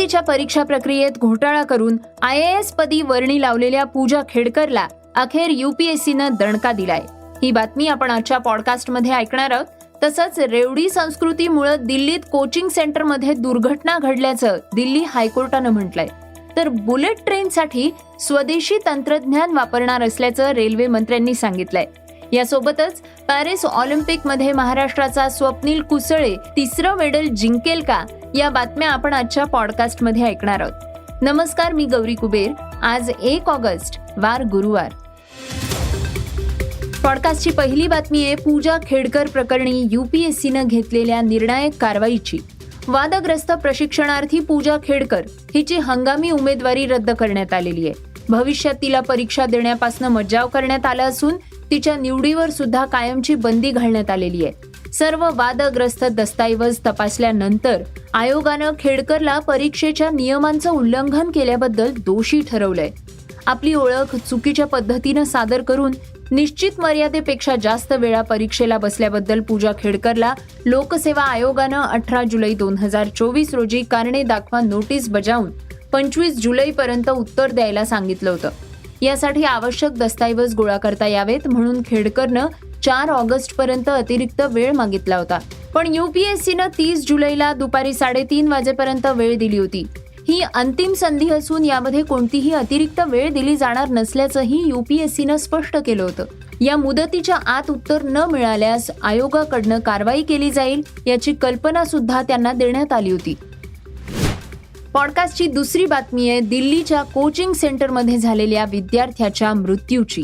यूपीएससीच्या परीक्षा प्रक्रियेत घोटाळा करून आय एस पदी वर्णी लावलेल्या पूजा खेडकरला अखेर युपीएससीनं दणका दिलाय. ही बातमी आपण आजच्या पॉडकास्टमध्ये ऐकणार आहोत. तसंच रेवडी संस्कृतीमुळे दिल्लीत कोचिंग सेंटरमध्ये दुर्घटना घडल्याचं दिल्ली हायकोर्टानं म्हटलंय. तर बुलेट ट्रेनसाठी स्वदेशी तंत्रज्ञान वापरणार असल्याचं रेल्वे मंत्र्यांनी सांगितलंय. यासोबतच पॅरिस ऑलिम्पिकमध्ये महाराष्ट्राचा स्वप्नील कुसळे तिसरं मेडल जिंकेल का? या बातम्या आपण आजच्या पॉडकास्टमध्ये ऐकणार आहोत. नमस्कार मी गौरी कुबेर. आज एक ऑगस्ट वार गुरुवार. पॉडकास्टची पहिली बातमी आहे पूजा खेडकर प्रकरणी युपीएससीनं घेतलेल्या निर्णायक कारवाईची. वादग्रस्त प्रशिक्षणार्थी पूजा खेडकर हिची हंगामी उमेदवारी रद्द करण्यात आलेली आहे. भविष्यात तिला परीक्षा देण्यापासून मज्जाव करण्यात आला असून तिच्या निवडीवर सुद्धा कायमची बंदी घालण्यात आलेली आहे. सर्व वादग्रस्त दस्तऐवज तपासल्यानंतर आयोगानं खेडकरला परीक्षेच्या नियमांचं उल्लंघन केल्याबद्दल दोषी ठरवलंय. आपली ओळख चुकीच्या पद्धतीनं सादर करून निश्चित मर्यादेपेक्षा जास्त वेळा परीक्षेला बसल्याबद्दल पूजा खेडकरला लोकसेवा आयोगानं अठरा जुलै दोन हजार चोवीस रोजी कारणे दाखवा नोटीस बजावून पंचवीस जुलैपर्यंत उत्तर द्यायला सांगितलं होतं. यासाठी आवश्यक दस्तऐवज गोळा करता यावेत म्हणून खेडकरनं चार ऑगस्ट पर्यंत अतिरिक्त वेळ मागितला होता. पण युपीएससीनं तीस जुलैला दुपारी साडेतीन वाजेपर्यंत वेळ दिली होती. ही अंतिम संधी असून यामध्ये कोणतीही अतिरिक्त वेळ दिली जाणार नसल्याचंही युपीएससीनं स्पष्ट केलं होतं. या मुदतीच्या आत उत्तर न मिळाल्यास आयोगाकडनं कारवाई केली जाईल याची कल्पना सुद्धा त्यांना देण्यात आली होती. पॉडकास्टची दुसरी बातमी आहे दिल्लीच्या कोचिंग सेंटरमध्ये झालेल्या विद्यार्थ्याच्या मृत्यूची.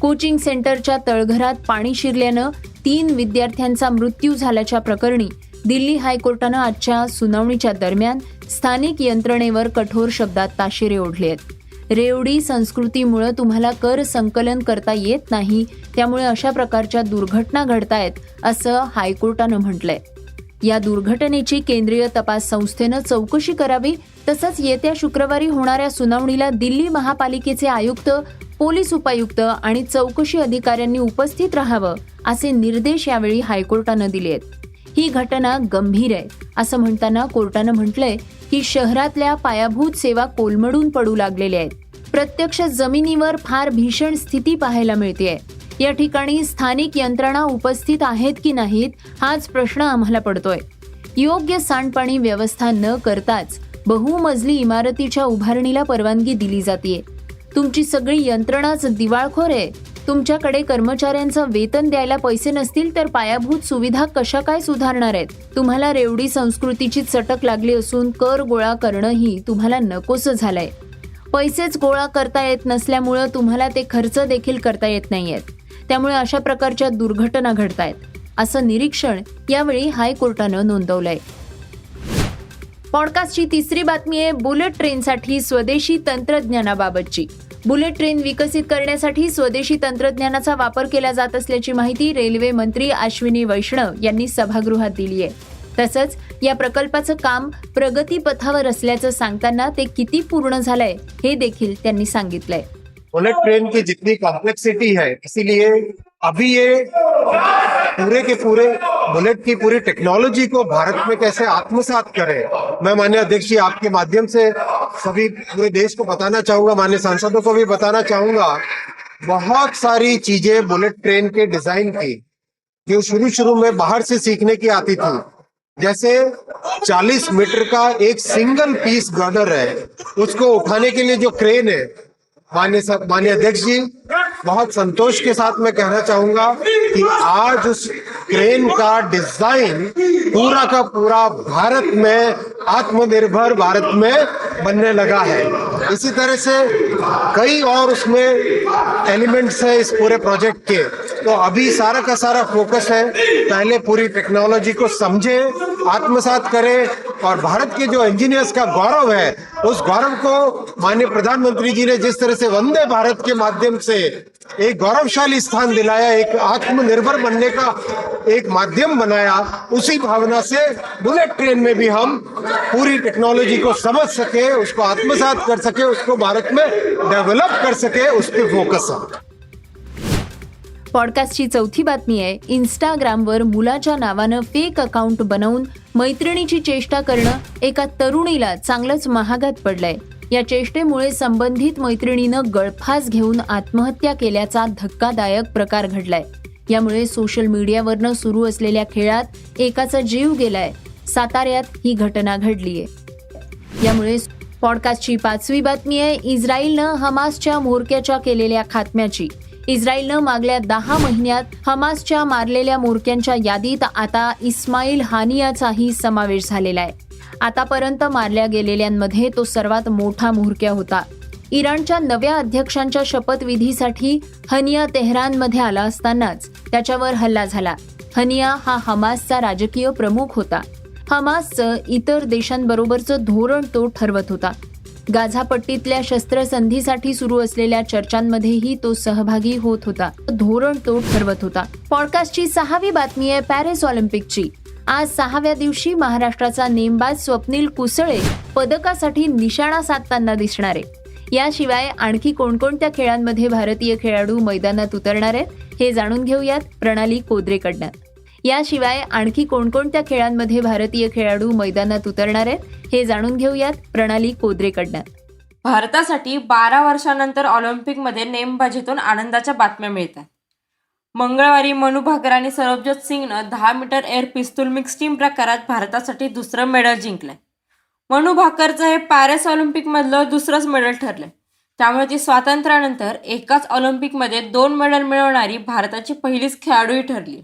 कोचिंग सेंटरच्या तळघरात पाणी शिरल्यानं तीन विद्यार्थ्यांचा मृत्यू झाल्याच्या प्रकरणी दिल्ली हायकोर्टानं आजच्या सुनावणीच्या दरम्यान स्थानिक यंत्रणेवर कठोर शब्दात ताशेरे ओढले आहेत. रेवडी संस्कृतीमुळं तुम्हाला कर संकलन करता येत नाही त्यामुळे अशा प्रकारच्या दुर्घटना घडतायत असं हायकोर्टानं म्हटलंय. या दुर्घटनेची केंद्रीय तपास संस्थेनं चौकशी करावी तसंच येत्या शुक्रवारी होणाऱ्या सुनावणीला दिल्ली महापालिकेचे आयुक्त पोलीस उपायुक्त आणि चौकशी अधिकाऱ्यांनी उपस्थित राहावं असे निर्देश यावेळी हायकोर्टानं दिले आहेत. ही घटना गंभीर आहे असं म्हणताना कोर्टानं म्हटलंय की शहरातल्या पायाभूत सेवा कोलमडून पडू लागलेल्या आहेत. प्रत्यक्ष जमिनीवर फार भीषण स्थिती पाहायला मिळते या ठिकाणी स्थानिक यंत्रणा उपस्थित आहेत की नाहीत हाच प्रश्न आम्हाला पडतोय. योग्य सांडपाणी व्यवस्था न करताच बहुमजली इमारतीच्या उभारणीला परवानगी दिली जाते तुमची सगळी यंत्रणाच दिवाळखोर आहे. तुमच्याकडे कर्मचाऱ्यांचं वेतन द्यायला पैसे नसतील तर पायाभूत सुविधा कशा काय सुधारणार आहेत? तुम्हाला रेवडी संस्कृतीची चटक लागली असून कर गोळा करणंही तुम्हाला नकोसं झालंय. पैसेच गोळा करता येत नसल्यामुळं तुम्हाला ते खर्च देखील करता येत नाहीयेत. त्यामुळे अशा प्रकारच्या दुर्घटना घडतायत. असं निरीक्षण यावेळी हायकोर्टानं नोंदवलंय. पॉडकास्टची तिसरी बातमी आहे बुलेट ट्रेनसाठी स्वदेशी तंत्रज्ञानाबाबतची. बुलेट ट्रेन विकसित करण्यासाठी स्वदेशी तंत्रज्ञानाचा वापर केला जात असल्याची माहिती रेल्वे मंत्री अश्विनी वैष्णव यांनी सभागृहात दिली आहे. तसंच या प्रकल्पाचं काम प्रगतीपथावर असल्याचं सांगताना ते किती पूर्ण झालंय हे देखील त्यांनी सांगितलंय. बुलेट ट्रेन की जितनी कॉम्प्लेक्सिटी है इसीलिए अभी ये पूरे के पूरे बुलेट की पूरी टेक्नोलॉजी को भारत में कैसे आत्मसात करें, मैं मान्य अध्यक्ष जी आपके माध्यम से सभी पूरे देश को बताना चाहूँगा, माननीय सांसदों को भी बताना चाहूँगा। बहुत सारी चीज़ें बुलेट ट्रेन के डिज़ाइन की, जो शुरू शुरू में बाहर से सीखने की आती थी। जैसे 40 मीटर का एक सिंगल पीस गर्डर है, उसको उठाने के लिए जो क्रेन है मान्य माननीय अध्यक्ष जी बहुत संतोष के साथ मैं कहना चाहूँगा कि आज उस क्रेन का डिज़ाइन पूरा का पूरा भारत में आत्मनिर्भर भारत में बनने लगा है। इसी तरह से कई और उसमें एलिमेंट्स है इस पूरे प्रोजेक्ट के। तो अभी सारा का सारा फोकस है। पहले पूरी टेक्नोलॉजी को समझे, आत्मसात करें और भारत के जो इंजीनियर्स का गौरव है, उस गौरव को माननीय प्रधानमंत्री जी ने जिस तरह से वंदे भारत के माध्यम से एक गौरवशाली स्थान दिलाया, एक आत्मनिर्भर बनने का एक माध्यम बनाया, उसी भावना से बुलेट ट्रेन में भी हम पूरी टेक्नोलॉजी को समझ सके, उसको आत्मसात कर सके, उसको भारत में डेवलप कर सके, उस पर फोकस है पॉडकास्टची चौथी बातमी आहे. इन्स्टाग्रामवर मुलाच्या नावानं फेक अकाउंट बनवून मैत्रिणीची चेष्टा करणं एका तरुणीला चांगलंच महागात पडलंय. या चेष्टेमुळे संबंधित मैत्रिणीनं गळफास घेऊन आत्महत्या केल्याचा धक्कादायक प्रकार घडलाय. यामुळे सोशल मीडियावरनं सुरू असलेल्या खेळात एकाचा जीव गेलाय. साताऱ्यात ही घटना घडलीय यामुळे पॉडकास्टची पाचवी बातमी आहे. इस्रायलनं हमासच्या म्होरक्याच्या केलेल्या खात्म्याची. इस्रायलनं मागल्या दहा महिन्यात हमासच्या मारलेल्या मोरक्यांच्या यादीत आता इस्माईल हानियाचाही समावेश झालेला आहे. आतापर्यंत मारल्या गेलेल्यांमध्ये तो सर्वात मोठा म्होरक्या होता. इराणच्या नव्या अध्यक्षांच्या शपथविधीसाठी हनिया तेहरानमध्ये आला असतानाच त्याच्यावर हल्ला झाला. हनिया हा हमासचा राजकीय प्रमुख होता. हमासचं इतर देशांबरोबरचं धोरण तो ठरवत होता. गाझापट्टीतल्या शस्त्रसंधीसाठी सुरू असलेल्या चर्चांमध्येही तो सहभागी होत होता. धोरण तो ठरवत होता. पॉडकास्टची सहावी बातमी आहे पॅरिस ऑलिम्पिकची. आज सहाव्या दिवशी महाराष्ट्राचा नेमबाज स्वप्नील कुसळे पदकासाठी निशाणा साधताना दिसणार आहे. याशिवाय आणखी कोणकोणत्या खेळांमध्ये भारतीय खेळाडू मैदानात उतरणार आहेत हे जाणून घेऊयात प्रणाली कोद्रेकडनं. याशिवाय आणखी कोणकोणत्या खेळांमध्ये भारतीय खेळाडू मैदानात उतरणार आहेत हे जाणून घेऊयात प्रणाली कोद्रेकडनं. भारतासाठी बारा वर्षानंतर ऑलिम्पिकमध्ये नेमबाजीतून आनंदाच्या बातम्या मिळतात. मंगळवारी मनु भाकर आणि सरबजोत सिंगनं दहा meter air pistol mix team प्रकारात भारतासाठी दुसरं मेडल जिंकलंय. मनु भाकरचं हे पॅरिस ऑलिम्पिकमधलं दुसरंच मेडल ठरलंय. त्यामुळे ती स्वातंत्र्यानंतर एकाच ऑलिम्पिकमध्ये दोन मेडल मिळवणारी भारताची पहिलीच खेळाडूही ठरली.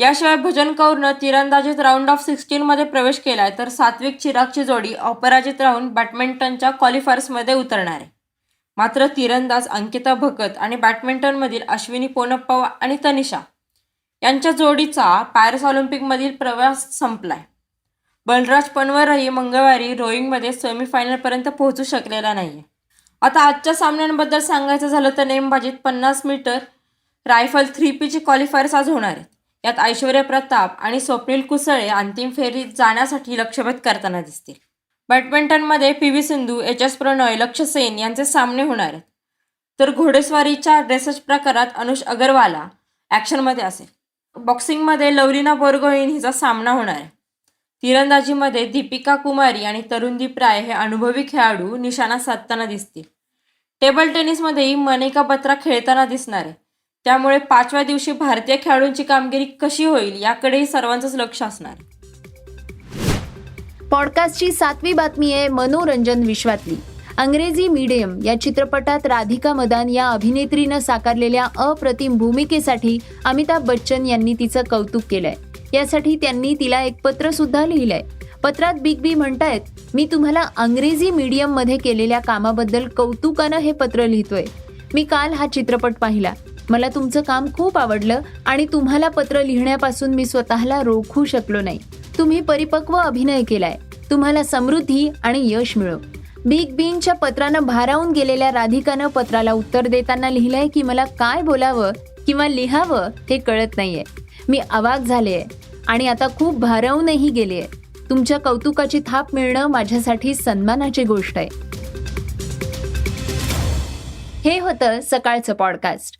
याशिवाय भजन कौरनं तिरंदाजीत राऊंड ऑफ सिक्स्टीनमध्ये प्रवेश केलाय तर सात्विक चिरागची जोडी अपराजित राहून बॅडमिंटनच्या क्वालिफायर्समध्ये उतरणार आहे. मात्र तिरंदाज अंकिता भगत आणि बॅडमिंटनमधील अश्विनी पोनप्पा आणि तनिषा यांच्या जोडीचा पॅरिस ऑलिम्पिकमधील प्रवास संपलाय. बलराज पनवरही मंगळवारी रोईंगमध्ये सेमीफायनलपर्यंत पोहोचू शकलेला नाही आता आजच्या सामन्यांबद्दल सांगायचं झालं तर नेमबाजीत पन्नास मीटर रायफल थ्री पीची क्वालिफायर्स आज होणार आहेत. यात ऐश्वर्या प्रताप आणि स्वप्नील कुसळे अंतिम फेरीत जाण्यासाठी लक्ष्यभेद करताना दिसतील. बॅडमिंटनमध्ये P V Sindhu H S Prannoy Lakshya Sen यांचे सामने होणार आहेत. तर घोडेस्वारीच्या ड्रेसेस प्रकारात अनुष अगरवाला ॲक्शनमध्ये असेल. बॉक्सिंगमध्ये लवलीना बोरगोईन हिचा सामना होणार आहे. तिरंदाजीमध्ये दीपिका कुमारी आणि तरुणदीप राय हे अनुभवी खेळाडू निशाणा साधताना दिसतील. टेबल टेनिसमध्येही मनिका बत्रा खेळताना दिसणार आहे. त्यामुळे पाचव्या दिवशी भारतीय खेळाडूंची कामगिरी कशी होईल याकडेही सर्वांचंच लक्ष असणार. पॉडकास्टची सातवी बातमी आहे मनोरंजन विश्वातली. अंग्रेजी मीडियम या चित्रपटात राधिका मदान या अभिनेत्रीनं साकारलेल्या अप्रतिम भूमिकेसाठी अमिताभ बच्चन यांनी तिचं कौतुक केलंय. यासाठी त्यांनी तिला एक पत्र सुद्धा लिहिलंय. पत्रात बिग बी म्हणतायत मी तुम्हाला अंग्रेजी मीडियममध्ये केलेल्या कामाबद्दल कौतुकानं हे पत्र लिहितोय. मी काल हा चित्रपट पाहिला. मला तुमचं काम खूप आवडलं आणि तुम्हाला पत्र लिहिण्यापासून मी स्वतःला रोखू शकलो नाही. तुम्ही परिपक्व अभिनय केलाय. तुम्हाला समृद्धी आणि यश मिळो बिग बींच्या पत्रानं भारावून गेलेल्या राधिकानं पत्राला उत्तर देताना लिहिलंय की मला काय बोलावं किंवा लिहावं हे कळत नाहीये. मी अवाक झाले आणि आता खूप भारावूनही गेले तुमच्या कौतुकाची थाप मिळणं माझ्यासाठी सन्मानाची गोष्ट आहे. हे होतं सकाळचं पॉडकास्ट